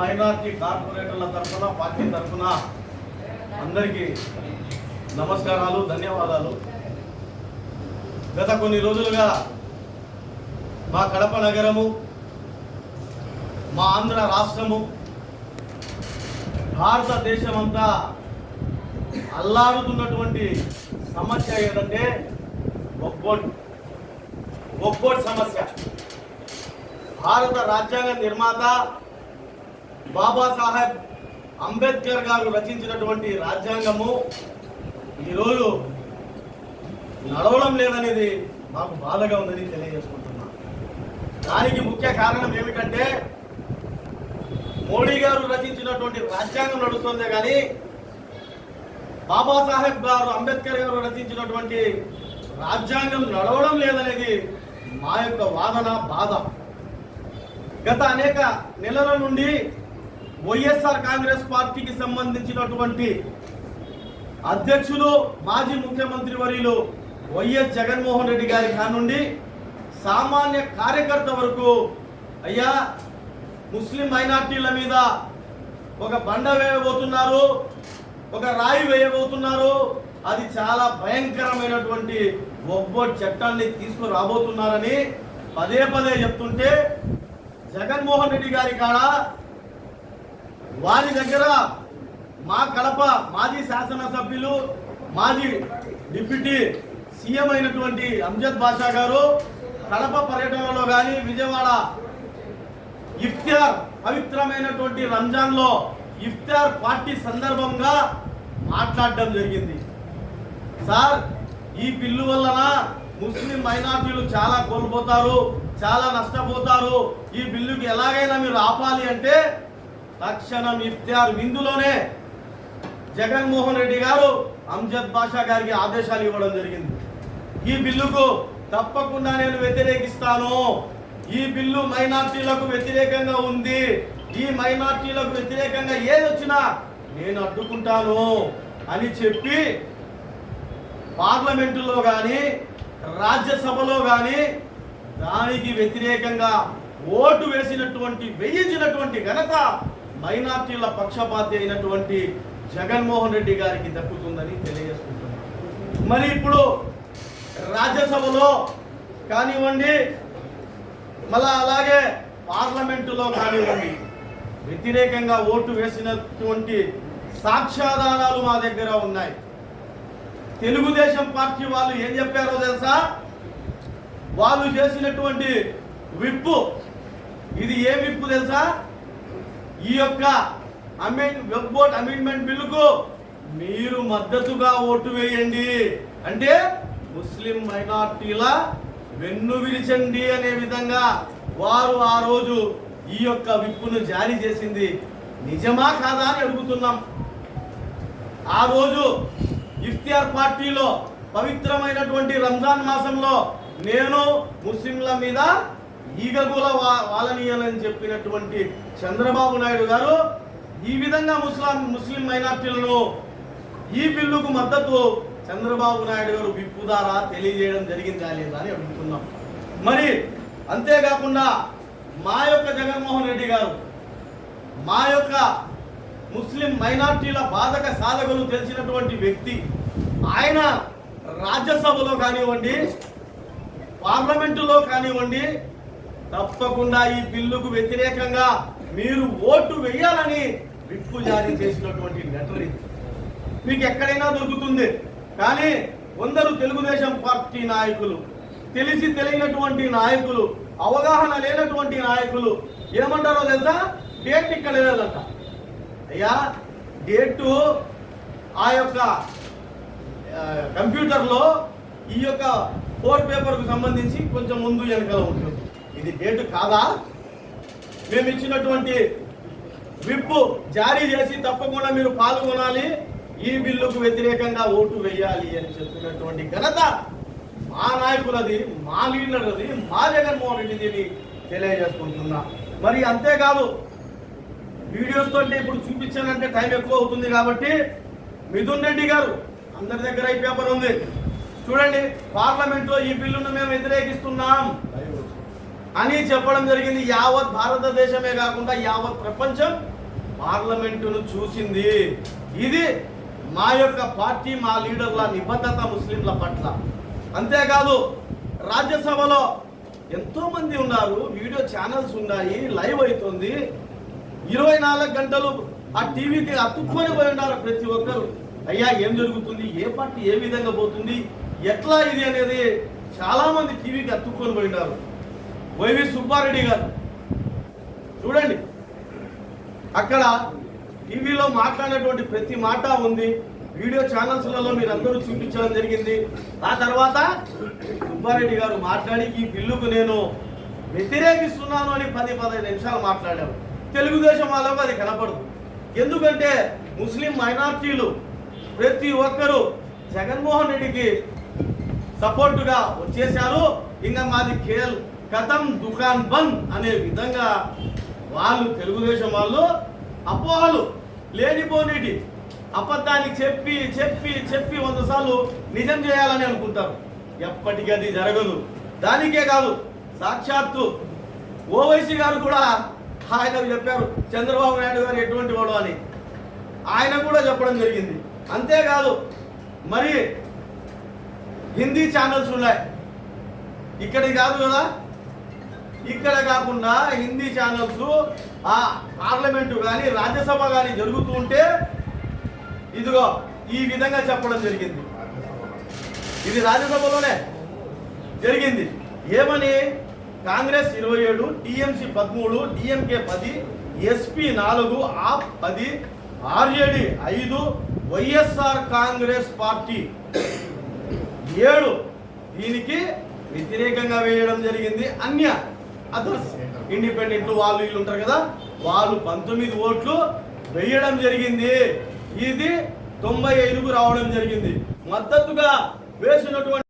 Minority కార్పొరేటర్ల తరఫున party తరఫున అందరికీ నమస్కారాలు ధన్యవాదాలు. గత కొన్ని రోజులుగా మా కడప నగరము మా ఆంధ్ర రాష్ట్రము భారతదేశం అంతా అల్లాడుతున్నటువంటి సమస్య ఏంటంటే ఒక్కోట్ ఒక్కోట్ సమస్య. భారత రాజ్యాంగ నిర్మాత బాబాసాహెబ్ అంబేద్కర్ గారు రచించినటువంటి రాజ్యాంగము ఈరోజు నడవడం లేదనేది మాకు బాధగా ఉందని తెలియజేసుకుంటున్నాం. దానికి ముఖ్య కారణం ఏమిటంటే మోడీ గారు రచించినటువంటి రాజ్యాంగం నడుస్తుందే కానీ బాబాసాహెబ్ గారు అంబేద్కర్ గారు రచించినటువంటి రాజ్యాంగం నడవడం లేదనేది మా యొక్క వాదన బాధ. గత అనేక నెలల నుండి వైఎస్ఆర్ కాంగ్రెస్ పార్టీకి సంబంధించినటువంటి అధ్యక్షులు మాజీ ముఖ్యమంత్రి వర్యులు వైఎస్ జగన్మోహన్ రెడ్డి గారి కానుండి సామాన్య కార్యకర్త వరకు అయ్యా ముస్లిం మైనార్టీల మీద ఒక బండ వేయబోతున్నారు ఒక రాయి వేయబోతున్నారు. అది చాలా భయంకరమైనటువంటి ఒబ్బో చట్టాన్ని తీసుకురాబోతున్నారని పదే పదే చెప్తుంటే జగన్మోహన్ రెడ్డి గారి కాడ వారి దగ్గర మా కడప మాజీ శాసనసభ్యులు మాజీ డిప్యూటీ సీఎం అయినటువంటి అంజద్ బాషా గారు కడప పర్యటనలో కానీ విజయవాడ ఇఫ్తార్ పవిత్రమైనటువంటి రంజాన్లో ఇఫ్తార్ పార్టీ సందర్భంగా మాట్లాడడం జరిగింది. సార్ ఈ బిల్లు వలన ముస్లిం మైనార్టీలు చాలా కోల్పోతారు చాలా నష్టపోతారు ఈ బిల్లుకి ఎలాగైనా మీరు ఆపాలి అంటే తక్షణం ఇఫ్తార్ విందులోనే జగన్మోహన్ రెడ్డి గారు అంజద్ బాషా గారికి ఆదేశాలు ఇవ్వడం జరిగింది. ఈ బిల్లుకు తప్పకుండా నేను వ్యతిరేకిస్తాను. ఈ బిల్లు మైనార్టీలకు వ్యతిరేకంగా ఉంది. ఈ మైనార్టీలకు వ్యతిరేకంగా ఏది వచ్చినా నేను అడ్డుకుంటాను అని చెప్పి పార్లమెంటులో కానీ రాజ్యసభలో కానీ దానికి వ్యతిరేకంగా ఓటు వేసినటువంటి వేయించినటువంటి ఘనత మైనార్టీల పక్షపాతి అయినటువంటి జగన్మోహన్ రెడ్డి గారికి దక్కుతుందని తెలియజేసుకుంటున్నాను మరి ఇప్పుడు రాజ్యసభలో కానివ్వండి మళ్ళా అలాగే పార్లమెంటులో కానివ్వండి వ్యతిరేకంగా ఓటు వేసినటువంటి సాక్ష్యాధారాలు మా దగ్గర ఉన్నాయి. తెలుగుదేశం పార్టీ వాళ్ళు ఏం చెప్పారో తెలుసా? వాళ్ళు చేసినటువంటి విప్పు. ఇది ఏ విప్పు తెలుసా? ఈ యొక్క అమెండ్ వెబ్ బోర్డ్ అమెండ్మెంట్ బిల్లుకు మీరు మద్దతుగా ఓటు వేయండి. అంటే ముస్లిం మైనార్టీల వెన్ను విరిచండి అనే విధంగా వారు ఆ రోజు ఈ యొక్క విప్పును జారీ చేసింది. నిజమా కాదా అని అడుగుతున్నాం. ఆ రోజు ఇఫ్తియార్ పార్టీలో పవిత్రమైనటువంటి రంజాన్ మాసంలో నేను ముస్లింల మీద ఈగగుల వా- వాలనీయాలని చెప్పినటువంటి చంద్రబాబు నాయుడు గారు ఈ విధంగా ముస్లాం ముస్లిం మైనార్టీలను ఈ బిల్లుకు మద్దతు చంద్రబాబు నాయుడు గారు విప్పుదారా తెలియజేయడం జరిగిందా లేదా అని అడుగుతున్నాం. మరి అంతేకాకుండా మా యొక్క జగన్మోహన్ రెడ్డి గారు మా యొక్క ముస్లిం మైనార్టీల బాధక సాధకులు తెలిసినటువంటి వ్యక్తి ఆయన రాజ్యసభలో కానివ్వండి పార్లమెంటులో కానివ్వండి తప్పకుండా ఈ బిల్లుకు వ్యతిరేకంగా మీరు ఓటు వేయాలని విప్పు జారీ చేసినటువంటి లెటర్ ఇది మీకు ఎక్కడైనా దొరుకుతుంది కానీ కొందరు తెలుగుదేశం పార్టీ నాయకులు తెలిసి తెలియనటువంటి నాయకులు అవగాహన లేనటువంటి నాయకులు ఏమంటారో తెలుసా? డేట్ ఇక్కడ లేదంట. అయ్యా డేటు ఆ యొక్క కంప్యూటర్లో ఈ యొక్క ఫోర్ పేపర్కు సంబంధించి కొంచెం ముందు వెనకాల ఉంటుంది. ఇది డేటు కాదా? మేము ఇచ్చినటువంటి విప్పు జారీ చేసి తప్పకుండా మీరు పాల్గొనాలి. ఈ బిల్లుకు వ్యతిరేకంగా ఓటు వేయాలి అని చెప్పినటువంటి ఘనత మా నాయకులది మా లీడర్లది మా జగన్మోహన్ రెడ్డిది తెలియజేసుకుంటున్నా. మరి అంతేకాదు వీడియోస్తో ఇప్పుడు చూపించానంటే టైం ఎక్కువ అవుతుంది కాబట్టి మిథున్ రెడ్డి గారు అందరి దగ్గర ఈ పేపర్ ఉంది. చూడండి పార్లమెంట్లో ఈ బిల్లును మేము వ్యతిరేకిస్తున్నాం. అని చెప్పడం జరిగింది. యావత్ భారతదేశమే కాకుండా యావత్ ప్రపంచం పార్లమెంటును చూసింది. ఇది మా యొక్క పార్టీ మా లీడర్ల నిబద్ధత ముస్లింల పట్ల. అంతేకాదు రాజ్యసభలో ఎంతోమంది ఉన్నారు. వీడియో ఛానల్స్ ఉన్నాయి లైవ్ అవుతుంది. ఇరవై నాలుగు గంటలు ఆ టీవీకి అతుక్కొని పోయి ఉన్నారు ప్రతి ఒక్కరు. అయ్యా ఏం జరుగుతుంది? ఏ పార్టీ ఏ విధంగా పోతుంది? ఎట్లా ఇది అనేది చాలామంది టీవీకి అతుక్కొని పోయి ఉన్నారు వైవి సుబ్బారెడ్డి గారు. చూడండి అక్కడ టీవీలో మాట్లాడినటువంటి ప్రతి మాట ఉంది. వీడియో ఛానల్స్లలో మీరు అందరూ చూపించడం జరిగింది. ఆ తర్వాత సుబ్బారెడ్డి గారు మాట్లాడి ఈ బిల్లుకు నేను వ్యతిరేకిస్తున్నాను అని పది పదహైదు నిమిషాలు మాట్లాడారు. తెలుగుదేశం వాళ్ళకు అది కనపడదు. ఎందుకంటే ముస్లిం మైనార్టీలు ప్రతి ఒక్కరూ జగన్మోహన్ రెడ్డికి సపోర్టుగా వచ్చేశారు. ఇంకా మాది కేల్ కథం దుకాన్ బంద్ అనే విధంగా వాళ్ళు తెలుగుదేశం వాళ్ళు అపోహలు లేనిపోనిటి అబద్ధానికి చెప్పి చెప్పి చెప్పి వంద సార్లు నిజం చేయాలని అనుకుంటారు. ఎప్పటికీ అది జరగదు. దానికే కాదు సాక్షాత్తు ఓవైసీ గారు కూడా ఆయన చెప్పారు చంద్రబాబు నాయుడు గారు ఎటువంటి వాడు అని. ఆయన కూడా చెప్పడం జరిగింది. అంతేకాదు మరి హిందీ ఛానల్స్ ఉన్నాయి. ఇక్కడికి కాదు కదా? ఇక్కడ కాకుండా హిందీ ఛానల్స్ ఆ పార్లమెంటు కానీ రాజ్యసభ కానీ జరుగుతూ ఉంటే ఇదిగో ఈ విధంగా చెప్పడం జరిగింది. ఇది రాజ్యసభలోనే జరిగింది. ఏమని? కాంగ్రెస్ ఇరవై ఏడు టీఎంసీ పదమూడు డిఎంకే పది ఎస్పీ నాలుగు ఆప్ పది ఆర్జేడి ఐదు వైఎస్ఆర్ కాంగ్రెస్ పార్టీ ఏడు. దీనికి వ్యతిరేకంగా వేయడం జరిగింది. అన్య అదర్స్ ఇండిపెండెంట్ వాళ్ళు వీళ్ళు ఉంటారు కదా వాళ్ళు పంతొమ్మిది ఓట్లు వేయడం జరిగింది. ఇది తొంభై ఐదుకు రావడం జరిగింది. మద్దతుగా వేసినటువంటి